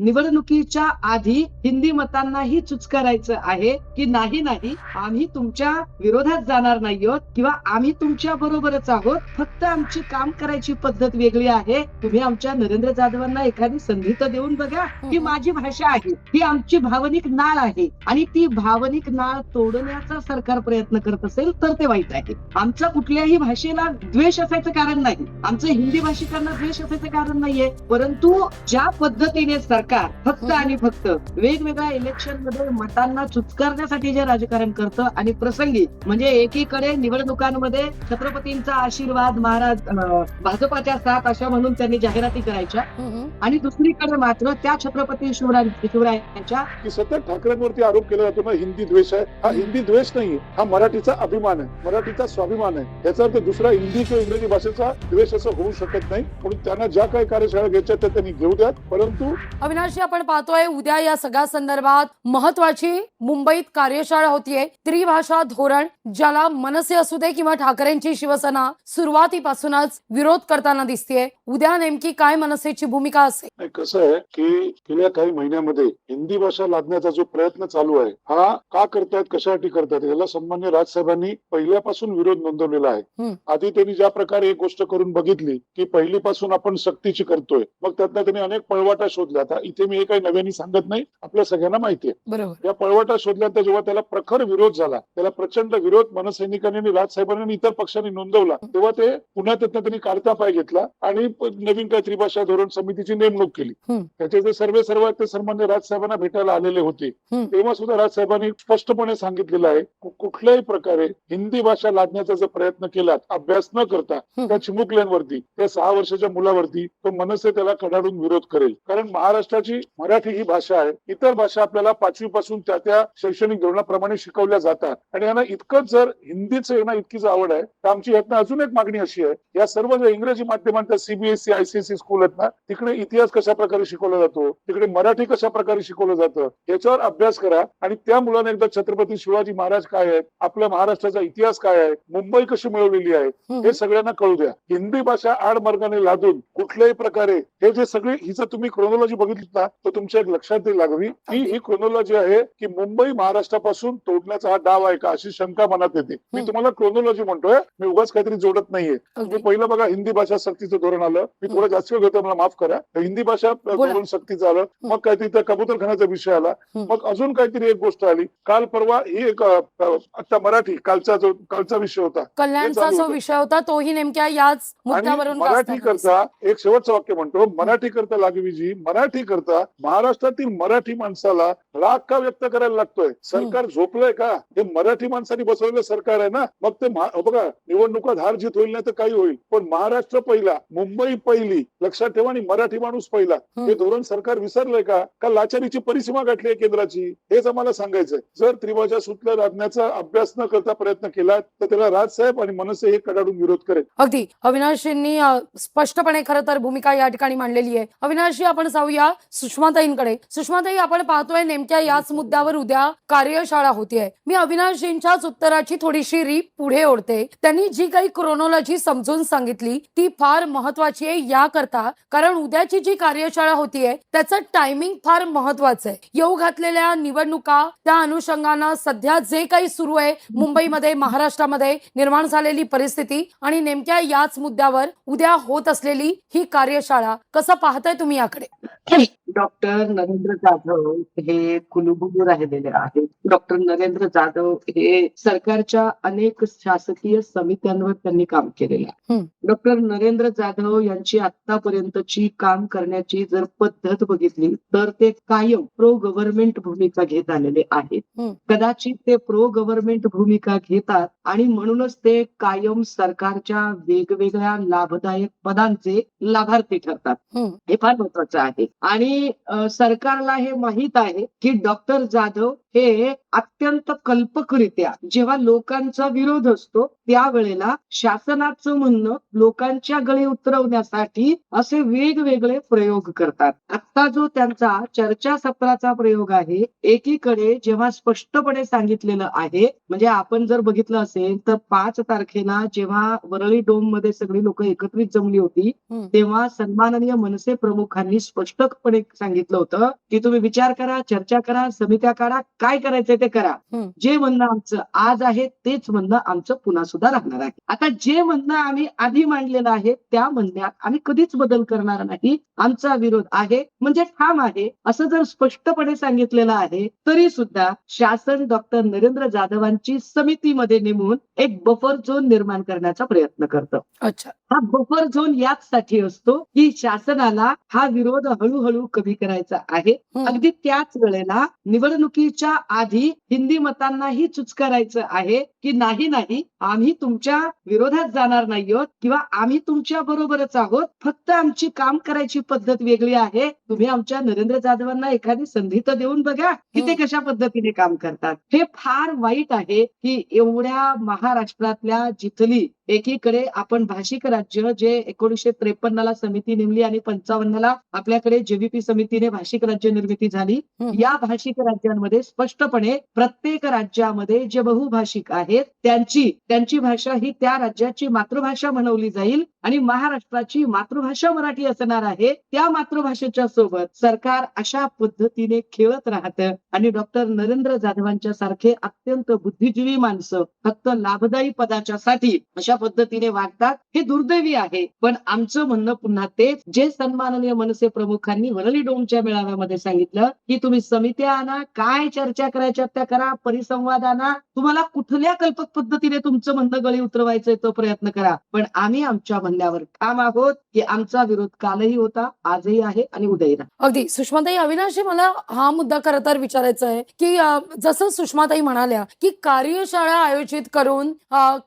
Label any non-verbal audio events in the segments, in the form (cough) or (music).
निवडणुकीच्या आधी हिंदी मतांनाही चुचकारायचं आहे की नाही नाही आम्ही तुमच्या विरोधात जाणार नाही आहोत किंवा आम्ही तुमच्या बरोबरच आहोत. फक्त आमची काम करायची पद्धत वेगळी आहे. तुम्ही आमच्या नरेंद्र जाधवांना एखादी संधी तर देऊन बघा ही. माझी भाषा आहे ही आमची भावनिक नाळ आहे आणि ती भावनिक नाळ तोडण्याचा सरकार प्रयत्न करत असेल तर ते वाईट आहे. आमचा कुठल्याही भाषेला द्वेष असायचं कारण नाही. आमचं हिंदी भाषिकांना द्वेष असायचं कारण नाहीये. परंतु ज्या पद्धतीने सरकार फक्त आणि फक्त वेगवेगळ्या इलेक्शनमध्ये मतांना चुचकारण्यासाठी जे राजकारण करतं आणि प्रसंगी म्हणजे एकीकडे निवडणुकांमध्ये छत्रपतींचा आशीर्वाद महाराज भाजपाच्या साथ अशा म्हणून त्यांनी जाहिराती करायच्या. आणि दुसरीकडे मात्र त्या छत्रपती शिवराय शिवरायांच्या सतत ठाकरेंवरती आरोप केला जातो ना हिंदी द्वेष आहे. हा हिंदी द्वेष नाहीये हा मराठीचा अभिमान आहे. मराठीचा स्वाभिमान आहे. याचा अर्थ दुसरा हिंदी किंवा इंग्रजी भाषेचा द्वेष असं होऊ शकत नाही. म्हणून त्यांना ज्या काही कार्यशाळा घ्यायच्या त्या त्यांनी घेऊ द्यात. परंतु अविनाशजी आपण पाहतोय उद्या या सगळ्या संदर्भात महत्वाची मुंबईत कार्यशाळा होतीये. त्रिभाषा धोरण ज्याला मनसे असू दे किंवा ठाकरेंची शिवसेना सुरुवातीपासूनच विरोध करताना दिसतीये. उद्या नेमकी काय मनसेची भूमिका असेल? कसं आहे की गेल्या काही महिन्यामध्ये हिंदी भाषा लादण्याचा जो प्रयत्न चालू आहे हा का करतायत कशासाठी करतायत याला सन्मान्य राजसाहेबांनी पहिल्यापासून विरोध नोंदवलेला. आहे. आधी त्यांनी ज्या प्रकारे एक गोष्ट करून बघितली की पहिलीपासून आपण सक्तीची करतोय. मग त्यातनं त्यांनी अनेक पळवाटा शोधल्या इथे मी हे काही नव्याने सांगत नाही आपल्या सगळ्यांना माहिती आहे बरोबर या पळवाटा शोधल्यानंतर जेव्हा त्याला प्रखर विरोध झाला त्याला प्रचंड विरोध मनसैनिकांनी आणि राजसाहेबांनी आणि इतर पक्षांनी नोंदवला तेव्हा ते पुन्हा त्यातनं त्यांनी काढता पाय घेतला आणि नवीन काही त्रिभाषा धोरण समितीची नेमणूक केली. त्याचे जे सर्वे सर्व ते सन्मान्य राजसाहेबांना भेटायला आलेले होते. तेव्हा सुद्धा राजसाहेबांनी स्पष्टपणे सांगितलेलं आहे कुठल्याही प्रकारे हिंदी भाषा लादण्याचा जर प्रयत्न केला अभ्यास न करता. त्या चिमुकल्यांवरती त्या सहा वर्षाच्या मुलावरती तो मनसे त्याला कडाडून विरोध करेल कारण महाराष्ट्राची मराठी ही भाषा आहे. इतर भाषा आपल्याला पाचवी पासून त्या त्या शैक्षणिक धोरणाप्रमाणे शिकवल्या जातात. आणि यांना इतकंच जर हिंदीचं यांना इतकीच आवड आहे तर आमची यातनं अजून एक मागणी अशी आहे या सर्व ज्या इंग्रजी माध्यमांच्या सीबीएसई आयसीएसई स्कूल आहेत ना तिकडे इतिहास कशा प्रकारे शिकवला जातो तिकडे मराठी कशा प्रकारे शिकवलं जातं याच्यावर अभ्यास करा. आणि त्या मुलांना एकदा छत्रपती शिवाजी महाराज काय आहेत आपल्या महाराष्ट्राचा इतिहास काय आहे मुंबई कशी मिळवलेली आहे. हे सगळ्यांना कळू द्या. हिंदी भाषा आडमार्गाने लादून कुठल्याही प्रकारे हे जे सगळे ही जर तुम्ही क्रोनॉलॉजी बघितली ना तर तुमच्या एक लक्षात लागवी की ही क्रोनॉलॉजी आहे की मुंबई महाराष्ट्रापासून तोडण्याचा हा डाव आहे का अशी शंका मनात येते. मी. तुम्हाला क्रोनॉलॉजी म्हणतोय मी उगाच काहीतरी जोडत नाहीये. तुम्ही पहिलं बघा हिंदी भाषा सक्तीचं धोरण आलं. मी थोडं जास्त वेळ घेतो मला माफ करा. हिंदी भाषा. धोरण सक्तीचं आलं मग काहीतरी त्या कबूतरखान्याचा विषय आला. मग अजून काहीतरी एक गोष्ट आली. काल परवा ही एक आता मराठी कालचा जो कालचा विषय होता. कल्याणचा जो. विषय होता तोही नेमक्या याच मराठी करता एक शेवटचं वाक्य म्हणतो. मराठी करता लागवीजी मराठी करता महाराष्ट्रातील मराठी माणसाला राग का व्यक्त करायला लागतोय? सरकार झोपलंय का? हे मराठी माणसांनी बसवलेलं सरकार आहे ना? मग ते बघा निवडणुकात हार जीत होईल नाही तर काही होईल. पण महाराष्ट्र पहिला मुंबई पहिली लक्षात ठेवा आणि मराठी माणूस पहिला. हे धोरण सरकार विसरलंय का? का लाचारीची परिसीमा गाठली आहे केंद्राची? हेच आम्हाला सांगायचंय. जर त्रिभाषा सूत्र लादण्याचा अभ्यास न करता प्रयत्न केला तर त्याला राजसाहेब आणि मनसे हे कडाडून विरोध करेल. अगदी. अविनाशजींनी स्पष्टपणे खरं तर भूमिका या ठिकाणी मांडलेली आहे. अविनाशजी आपण जाऊया. सुषमाताईंकडे. सुषमाताई आपण पाहतोय नेमक्या याच मुद्द्यावर उद्या कार्यशाळा होतीये. मी अविनाशजींच्याच उत्तराची थोडीशी रीप पुढे ओढते. त्यांनी जी काही क्रोनॉलॉजी समजून सांगितली ती फार महत्वाची आहे याकरता कारण उद्याची जी कार्यशाळा होतीये त्याचं टायमिंग फार महत्वाचं आहे येऊ घातलेल्या निवडणुका त्या अनुषंगानं सध्या जे काही सुरू आहे मुंबईमध्ये महाराष्ट्रामध्ये निर्माण झालेली परिस्थिती आणि नेमक्या याच मुद्द्यावर उद्या होत असलेली ही कार्यशाळा कसं पाहताय तुम्ही याकडे? डॉक्टर नरेंद्र जाधव हे कुलगुरू राहिलेले आहेत डॉक्टर नरेंद्र जाधव हे सरकारच्या अनेक शासकीय समित्यांवर त्यांनी काम केलेलं आहे. डॉक्टर नरेंद्र जाधव यांची आतापर्यंतची काम करण्याची जर पद्धत बघितली तर ते कायम प्रो गव्हर्नमेंट भूमिका घेत आलेले आहेत. कदाचित ते प्रो गव्हर्नमेंट भूमिका घेतात आणि म्हणूनच ते कायम सरकारच्या वेगवेगळ्या लाभदायक पदांचे लाभार्थी ठरतात. हे. फार महत्वाचं आहे. आणि सरकारला हे माहीत आहे की डॉक्टर जाधव हे अत्यंत कल्पकरित्या जेव्हा लोकांचा विरोध असतो त्यावेळेला शासनाचं म्हणणं लोकांच्या गळे उतरवण्यासाठी असे वेगवेगळे प्रयोग करतात. आता जो त्यांचा चर्चासत्राचा प्रयोग आहे एकीकडे जेव्हा स्पष्टपणे सांगितलेलं आहे म्हणजे आपण जर बघितलं असेल असेल तर पाच तारखेला जेव्हा वरळी डोममध्ये सगळी लोक एकत्रित जमली होती. तेव्हा सन्माननीय मनसे प्रमुखांनी स्पष्टपणे सांगितलं होतं की तुम्ही विचार करा चर्चा करा समित्या काढा काय करायचंय ते करा. जे म्हणणं आमचं आज आहे तेच म्हणणं आमचं पुन्हा सुद्धा राहणार आहे आता जे म्हणणं आम्ही आधी मांडलेलं आहे त्या म्हणण्यात आम्ही कधीच बदल करणार नाही आमचा विरोध आहे म्हणजे ठाम आहे असं जर स्पष्टपणे सांगितलेलं आहे तरी सुद्धा शासन डॉक्टर नरेंद्र जाधवांची समितीमध्ये नेमून एक बफर झोन निर्माण करण्याचा प्रयत्न करतं. अच्छा. हा बफर झोन याचसाठी असतो की शासनाला हा विरोध हळूहळू कमी करायचा आहे. अगदी त्याच वेळेला निवडणुकीच्या आधी हिंदी मतांनाही चुचकारायचं आहे की नाही नाही आम्ही तुमच्या विरोधात जाणार नाही आहोत किंवा आम्ही तुमच्या बरोबरच आहोत. फक्त आमची काम करायची पद्धत वेगळी आहे. तुम्ही आमच्या नरेंद्र जाधवांना एखादी संधी तर देऊन बघा की ते कशा पद्धतीने काम करतात. हे फार वाईट आहे की एवढ्या महाराष्ट्रातल्या जिथली एकीकडे आपण भाषिक राज्य जे एकोणीशे त्रेपन्नला समिती नेमली आणि पंचावन्नला आपल्याकडे जेव्हीपी समितीने भाषिक राज्य निर्मिती झाली. या भाषिक राज्यांमध्ये स्पष्टपणे प्रत्येक राज्यामध्ये जे बहुभाषिक आहेत त्यांची त्यांची भाषा ही त्या राज्याची मातृभाषा म्हणवली जाईल आणि महाराष्ट्राची मातृभाषा मराठी असणार आहे. त्या मातृभाषेच्या सोबत सरकार अशा पद्धतीने खेळत राहतं. आणि डॉक्टर नरेंद्र जाधवांच्या सारखे अत्यंत बुद्धिजीवी माणसं फक्त लाभदायी पदाच्या साठी अशा पद्धतीने वागतात हे दुर्दैवी आहे. पण आमचं म्हणणं पुन्हा तेच जे सन्माननीय मनसे प्रमुखांनी वरळी डोमच्या मेळाव्यामध्ये सांगितलं की तुम्ही समित्या आणा काय चर्चा करायच्या त्या करा परिसंवाद आणा तुम्हाला कुठल्या कल्पक पद्धतीने तुमचं म्हणणं गळी उतरवायचंय तो प्रयत्न करा. पण आम्ही आमच्या म्हणण्यावर ठाम आहोत की आमचा विरोध कालही होता आजही आहे आणि उद्याही अगदी. सुषमाताई अविनाशी मला हा मुद्दा खरं तर विचारायचा आहे की जसं सुषमाताई म्हणाल्या की कार्यशाळा आयोजित करून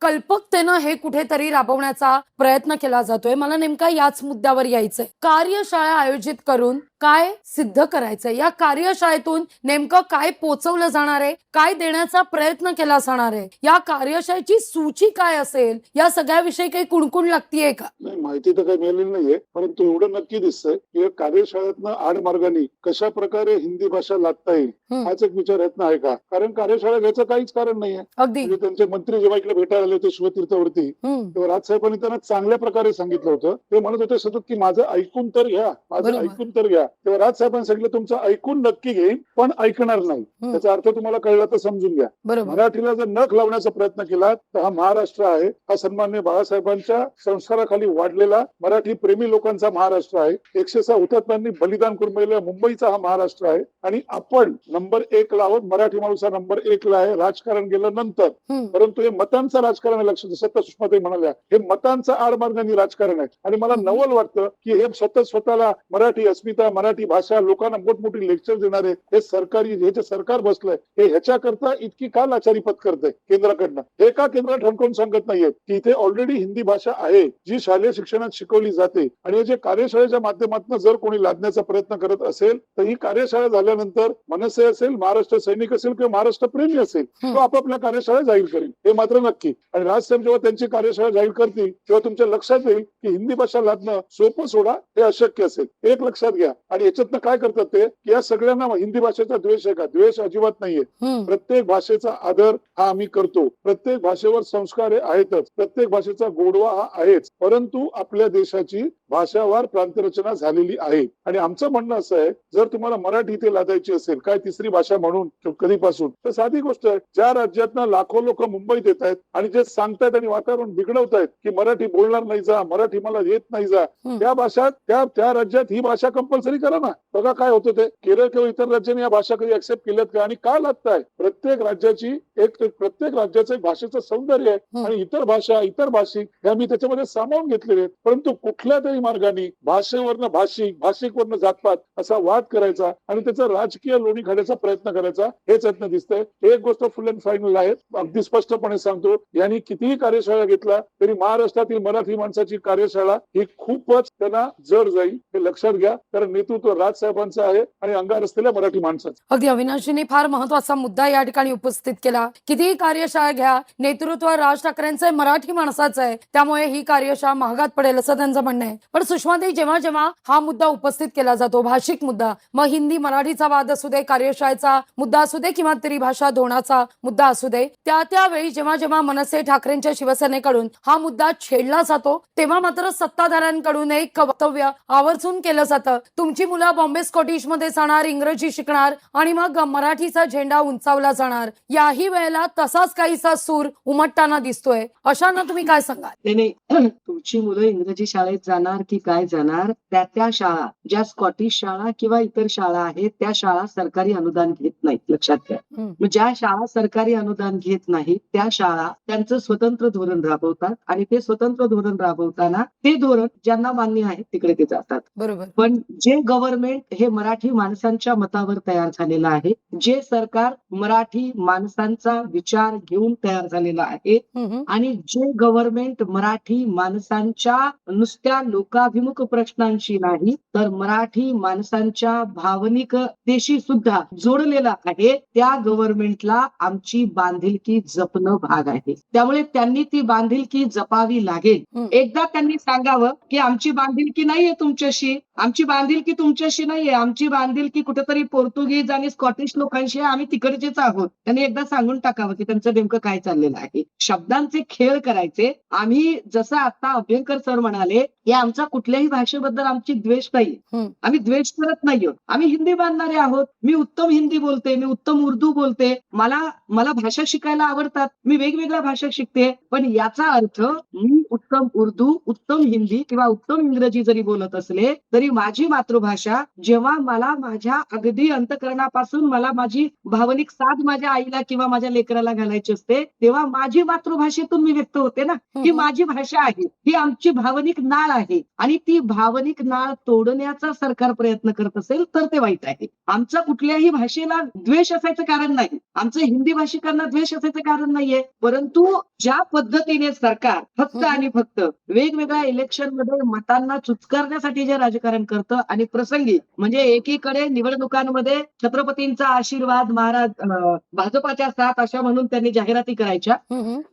कल्पकतेनं हे कुठेतरी राबवण्याचा प्रयत्न केला जातोय. मला नेमका याच मुद्द्यावर यायचंय. कार्यशाळा आयोजित करून काय सिद्ध करायचंय? या कार्यशाळेतून नेमकं काय पोचवलं जाणार आहे? काय देण्याचा प्रयत्न केला जाणार आहे? या कार्यशाळेची सूची काय असेल? या सगळ्याविषयी काही कुणकुण लागतीये का? नाही माहिती तर काही मिळालेली नाहीये परंतु एवढं नक्की दिसतंय की या कार्यशाळेतनं आड मार्गाने कशा प्रकारे हिंदी भाषा लादता येईल. हाच एक विचार येत आहे का? कारण कार्यशाळा घ्यायचं काहीच कारण नाहीये. अगदी. म्हणजे त्यांचे मंत्री जेव्हा इकडे भेटायला आले होते शिवतीर्थावरती हम्म. तेव्हा राजसाहेबांनी त्यांना चांगल्या प्रकारे सांगितलं होतं. ते म्हणत होते सतत की माझं ऐकून तर घ्या. माझं. ऐकून तर घ्या. तेव्हा राजसाहेबांनी सांगितलं तुमचं ऐकून नक्की घेईन पण ऐकणार नाही. त्याचा अर्थ तुम्हाला कळला तर समजून घ्या. मराठीला जर नख लावण्याचा प्रयत्न केला तर हा महाराष्ट्र आहे. हा सन्मान्य बाळासाहेबांच्या संस्काराखाली वाढलेला मराठी प्रेमी लोकांचा महाराष्ट्र आहे. एकशे सहा हुतात्म्यांनी बलिदान करून मिळालेला मुंबईचा हा महाराष्ट्र आहे. आणि आपण नंबर एक ला आहोत. मराठी माणूस हा नंबर एक ला आहे. राजकारण गेलं नंतर. परंतु हे मतांचं राजकारण आहे लक्षात सत्ता सुषमाताई म्हणाल्या हे मतांचं आडमार्गाने राजकारण आहे. आणि मला नवल वाटतं की हे स्वतः स्वतःला मराठी अस्मिता मराठी भाषा लोकांना मोठमोठी लेक्चर देणारे हे सरकारी हे जे सरकार बसलंय हे ह्याच्याकरता इतकी का लाचारी पत्करतंय केंद्राकडनं? हे का केंद्र ठणकावून सांगत नाहीये? की इथे ऑलरेडी हिंदी भाषा आहे जी शालेय शिक्षणात शिकवली जाते आणि हे जे कार्यशाळेच्या माध्यमातून जर कोणी लादण्याचा प्रयत्न करत असेल तर ही कार्यशाळा झाल्यानंतर मनसे असेल महाराष्ट्र सैनिक असेल किंवा महाराष्ट्र प्रेमी असेल तो आपापल्या कार्यशाळा जाहीर करेल हे मात्र नक्की. आणि राजसाहेब जेव्हा त्यांची कार्यशाळा जाहीर करतील तेव्हा तुमच्या लक्षात येईल की हिंदी भाषा लादणं सोपं सोडा हे अशक्य असेल. एक लक्षात घ्या. आणि याच्यातनं काय करतात ते की या सगळ्यांना हिंदी भाषेचा द्वेष आहे का? द्वेष अजिबात नाहीये. प्रत्येक भाषेचा आदर हा आम्ही करतो. प्रत्येक भाषेवर संस्कार आहेतच. प्रत्येक भाषेचा गोडवा हा आहेच. परंतु आपल्या देशाची भाषावार प्रांतरचना झालेली आहे. आणि आमचं म्हणणं असं आहे जर तुम्हाला मराठी इथे लादायची असेल काय तिसरी भाषा म्हणून कधीपासून तर साधी गोष्ट आहे ज्या राज्यातनं लाखो लोक मुंबईत येत आहेत आणि जे सांगतायत आणि वातावरण बिघडवत आहेत की मराठी बोलणार नाही जा मराठी मला येत नाही जा. त्या भाषात त्या त्या राज्यात ही भाषा कंपल्सरी करा ना. बघा काय होतं ते. केरळ किंवा इतर राज्यांनी या भाषा कधी ऍक्सेप्ट केल्यात का? आणि का लागताय? प्रत्येक राज्याची एक प्रत्येक राज्याचं एक भाषेचं सौंदर्य आहे. आणि इतर भाषा इतर भाषिक ह्या मी त्याच्यामध्ये सामावून घेतलेले आहेत. परंतु कुठल्या तरी मार्गाने भाषेवरनं भाषिक भाषिकवरनं जातपात असा वाद करायचा आणि त्याचा राजकीय लोणी खाण्याचा प्रयत्न करायचा हेच यातनं दिसतंय. एक गोष्ट फुल अँड फायनल आहे. अगदी स्पष्टपणे सांगतो. यांनी कितीही कार्यशाळा घेतला तरी महाराष्ट्रातील मराठी माणसाची कार्यशाळा ही खूपच त्यांना जड जाईल हे लक्षात घ्या. कारण नेतृत्व राजसाहेबांचं आहे आणि अंगार असलेल्या मराठी माणसाचं. अगदी अविनाशीने फार महत्त्वाचा मुद्दा या ठिकाणी उपस्थित केला. कितीही कार्यशाळा घ्या नेतृत्व राज ठाकरेंचं मराठी माणसाचं आहे. त्यामुळे ही कार्यशाळा महागात पडेल असं त्यांचं म्हणणं आहे. पण सुषमाताई जेव्हा जेव्हा हा मुद्दा उपस्थित केला जातो भाषिक मुद्दा मग हिंदी मराठीचा वाद असू दे कार्यशाळेचा मुद्दा असू दे किंवा त्रिभाषा धोरणाचा मुद्दा असू दे त्या त्यावेळी जेव्हा जेव्हा मनसे ठाकरेंच्या शिवसेनेकडून हा मुद्दा छेडला जातो तेव्हा मात्र सत्ताधाऱ्यांकडून एक वक्तव्य आवर्जून केलं जातं. तुमची मुलं बॉम्बे स्कॉटिशमध्ये जाणार इंग्रजी शिकणार आणि मग मराठीचा झेंडा उंचावला जाणार. याही वेळेला तसाच काहीसा सूर उमटताना दिसतोय. अशांना तुम्ही काय सांगाल? नाही नाही. (clears throat) तुमची मुलं इंग्रजी शाळेत जाणार की काय जाणार? त्या त्या शाळा ज्या स्कॉटिश शाळा किंवा इतर शाळा आहेत त्या शाळा सरकारी अनुदान घेत नाहीत लक्षात घ्या. हम्म. मग ज्या शाळा सरकारी अनुदान घेत नाहीत त्या शाळा त्यांचं स्वतंत्र धोरण राबवतात आणि ते स्वतंत्र धोरण राबवताना ते धोरण ज्यांना मान्य आहे तिकडे ते जातात. बरोबर. पण जे गव्हर्नमेंट हे मराठी माणसांच्या मतावर तयार झालेलं आहे. जे सरकार मराठी माणसांचा विचार घेऊन तयार झालेलं आहे. आणि जे गव्हर्नमेंट मराठी माणसांच्या नुसत्या लोकाभिमुख प्रश्नांशी नाही तर मराठी माणसांच्या भावनिकतेशी सुद्धा जोडलेला आहे. त्या गव्हर्नमेंटला आमची बांधिलकी जपणं भाग आहे. त्यामुळे त्यांनी ती बांधिलकी जपावी लागेल. एकदा त्यांनी सांगावं की आमची बांधिलकी नाहीये तुमच्याशी. आमची बांधिलकी तुमच्याशी नाहीये. आमची बांधिलकी कुठेतरी पोर्तुगीज आणि स्कॉटिश लोकांशी आम्ही तिकडचेच आहोत. त्यांनी एकदा सांगून टाकावं की त्यांचं नेमकं काय चाललेलं आहे. शब्दांचे खेळ करायचे. आम्ही जसं आता अभ्यंकर सर म्हणाले की आमचा कुठल्याही भाषेबद्दल आमची द्वेष नाही. आम्ही द्वेष करत नाही आहोत आम्ही हिंदी बांधणारे आहोत. मी उत्तम हिंदी बोलते मी उत्तम उर्दू बोलते. मला मला भाषा शिकायला आवडतात. मी वेगवेगळ्या भाषा शिकते. पण याचा अर्थ मी उत्तम उर्दू उत्तम हिंदी किंवा उत्तम इंग्रजी जरी बोलत असले तरी माझी मातृभाषा जेव्हा मला माझ्या अगदी अंतकरणापासून मला माझी भावनिक साथ माझ्या आईला किंवा माझ्या लेकराला घालायची असते तेव्हा माझी मातृभाषेतून मी व्यक्त होते ना. ही. माझी भाषा आहे. ही आमची भावनिक नाळ आहे. आणि ती भावनिक नाळ तोडण्याचा सरकार प्रयत्न करत असेल तर ते वाईट आहे. आमचा कुठल्याही भाषेला द्वेष असायचं कारण नाही. आमचं हिंदी भाषिकांना द्वेष असायचं कारण नाहीये. परंतु ज्या पद्धतीने सरकार फक्त. आणि फक्त वेगवेगळ्या इलेक्शनमध्ये मतांना चुचकारण्यासाठी जे राजकारण करतं आणि प्रसंगी म्हणजे एकीकडे निवडणुकांमध्ये छत्रपतींचा आशीर्वाद महाराज भाजपाच्या साथ अशा म्हणून त्यांनी जाहिराती करायच्या.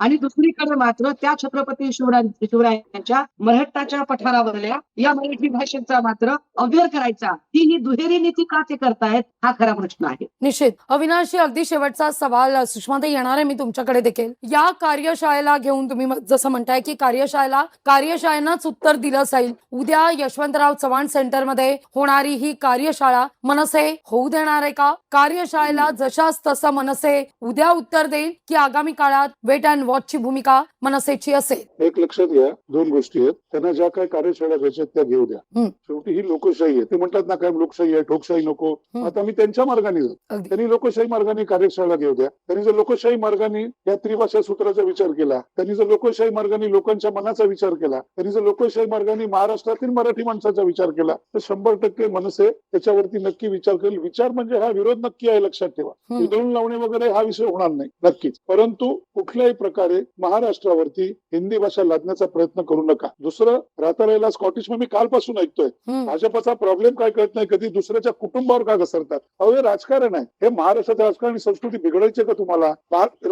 आणि दुसरीकडे मात्र त्या छत्रपती शिवराय शिवरायांच्या मराठाच्या पठारावरल्या या मराठी भाषेचा मात्र अव्यय करायचा. ही ही दुहेरी नीती का ते करतायत हा खरा प्रश्न आहे. निश्चित. अविनाशी अगदी शेवटचा सवाल. सुषमाताई येणार आहे मी तुमच्याकडे देखील. या कार्यशाळेला घेऊन तुम्ही जसं म्हणताय की कार्यशाळेला कार्यशाळेनंच उत्तर दिलं जाईल. उद्या यशवंतराव चव्हाण सेंटरमध्ये होणारी ही कार्यशाळा मनसे होऊ देणार आहे का? कार्यशाळेला जशाच तसं मनसे उद्या उत्तर देईल की आगामी काळात वेट अँड वॉचची भूमिका मनसेची असेल. एक लक्षात घ्या दोन गोष्टी आहेत. त्यांना ज्या काही कार्यशाळा घ्यायच्या त्या घेऊ द्या. शेवटी ही लोकशाही आहे. ते म्हणतात ना काय लोकशाही आहे ठोकशाही नको. आता मी त्यांच्या मार्गाने अगदी. त्यांनी लोकशाही मार्गाने कार्यशाळा घेऊ द्या. त्यांनी जर लोकशाही मार्गाने या त्रिभाषा सूत्राचा विचार केला त्यांनी जर लोकशाही मार्गाने लोकांच्या मनाचा विचार केला त्यांनी जर लोकशाही मार्गाने महाराष्ट्रातील मराठी माणसाचा विचार केला तर शंभर टक्के मनसे त्याच्यावरती नक्की विचार करेल. विचार म्हणजे हा विरोध नक्की आहे लक्षात ठेवा. उधळून लावणे वगैरे हा विषय होणार नाही नक्कीच. परंतु कुठल्याही प्रकारे महाराष्ट्रावरती हिंदी भाषा लादण्याचा प्रयत्न करू नका. दुसरं राहिला स्कॉटिश मी कालपासून ऐकतोय. भाजपचा प्रॉब्लेम काय कळत नाही कधी दुसऱ्याच्या कुटुंबावर का घसरतात? अहो हे राजकारण आहे. हे महाराष्ट्राचं राजकारण आणि संस्कृती बिघडायची का तुम्हाला?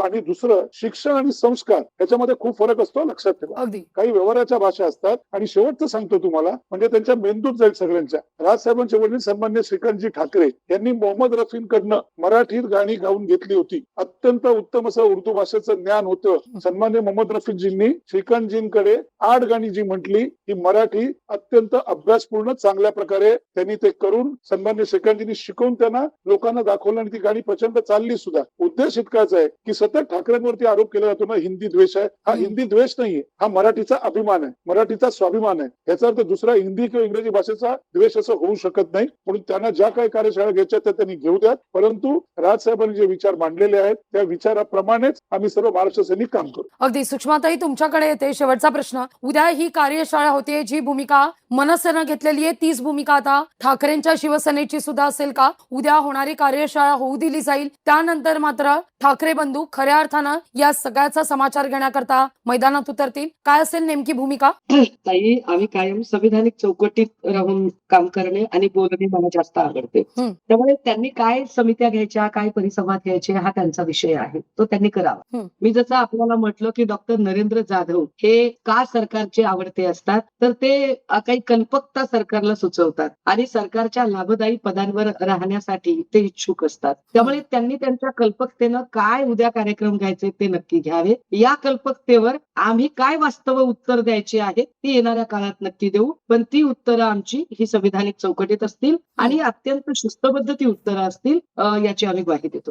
आणि दुसरं शिक्षण आणि संस्कार याच्यामध्ये खूप फरक असतो लक्षात ठेवा. काही व्यवहाराच्या भाषा असतात आणि शेवटचं सांगतो तुम्हाला म्हणजे त्यांच्या मेंदूत जाईल सगळ्यांच्या. राजसाहेबांचे वडील सन्मान्य श्रीकांतजी ठाकरे यांनी मोहम्मद रफींकडनं मराठीत गाणी गाऊन घेतली होती. अत्यंत उत्तम असं उर्दू भाषेचं ज्ञान होतं. सन्मान्य मोहम्मद रफीजींनी श्रीकांतजींकडे आठ गाणी जी म्हटली ही मराठी अत्यंत अभ्यासपूर्ण चांगल्या प्रकारे त्यांनी ते करून सन्मान्य श्रीकांतजींनी शिकवून त्यांना लोकांना दाखवलं आणि ती गाणी प्रचंड चालली सुद्धा. उद्देश इतकाच आहे की सतत ठाकरेंवरती आरोप केला जातो ना हिंदी द्वेष आहे. हा. हिंदी द्वेष नाहीये हा मराठीचा अभिमान आहे. मराठीचा स्वाभिमान आहे. याचा अर्थ दुसरा हिंदी किंवा इंग्रजी भाषेचा द्वेष असं होऊ शकत नाही. म्हणून त्यांना ज्या काही कार्यशाळा घ्यायच्या त्या त्यांनी घेऊ द्यात. परंतु राजसाहेबांनी जे विचार मांडलेले आहेत त्या विचाराप्रमाणेच आम्ही सर्व महाराष्ट्र सैनिक काम करू. अगदी. सुषमाताई तुमच्याकडे येते शेवटचा प्रश्न. उद्या ही कार्यशाळा होते जी भूमिका मनसेनं घेतलेली आहे तीच भूमिका आता. ठाकरेंच्या शिवसेनेची सुद्धा असेल का? उद्या होणारी कार्यशाळा होऊ दिली जाईल. त्यानंतर मात्र ठाकरे बंधू खऱ्या अर्थानं या सगळ्याचा समाचार घेण्याकरता मैदानात उतरतील. काय असेल नेमकी भूमिका? ताई आम्ही कायम संविधानिक चौकटीत राहून काम करणे आणि बोलणे मला जास्त आवडते. त्यामुळे त्यांनी काय समित्या घ्यायच्या काय परिसंवाद घ्यायचे हा त्यांचा विषय आहे. तो त्यांनी करावा. मी जसं आपल्याला म्हटलं की डॉक्टर नरेंद्र जाधव हे का सरकारचे आवडते असतात? तर ते काही कल्पकता सरकारला सुचवतात आणि सरकारच्या लाभदायी पदांवर राहण्यासाठी ते इच्छुक असतात. त्यामुळे त्यांनी त्यांच्या कल्पकतेनं काय उद्या कार्यक्रम घ्यायचे ते नक्की घ्यावे. या कल्पकतेवर आम्ही काय वास्तव उत्तर द्यायची आहेत ती येणाऱ्या काळात नक्की देऊ. पण ती उत्तरं आमची ही संविधानिक चौकटीत असतील आणि अत्यंत शिस्तबद्ध ती उत्तरं असतील याची आम्ही ग्वाही देतो.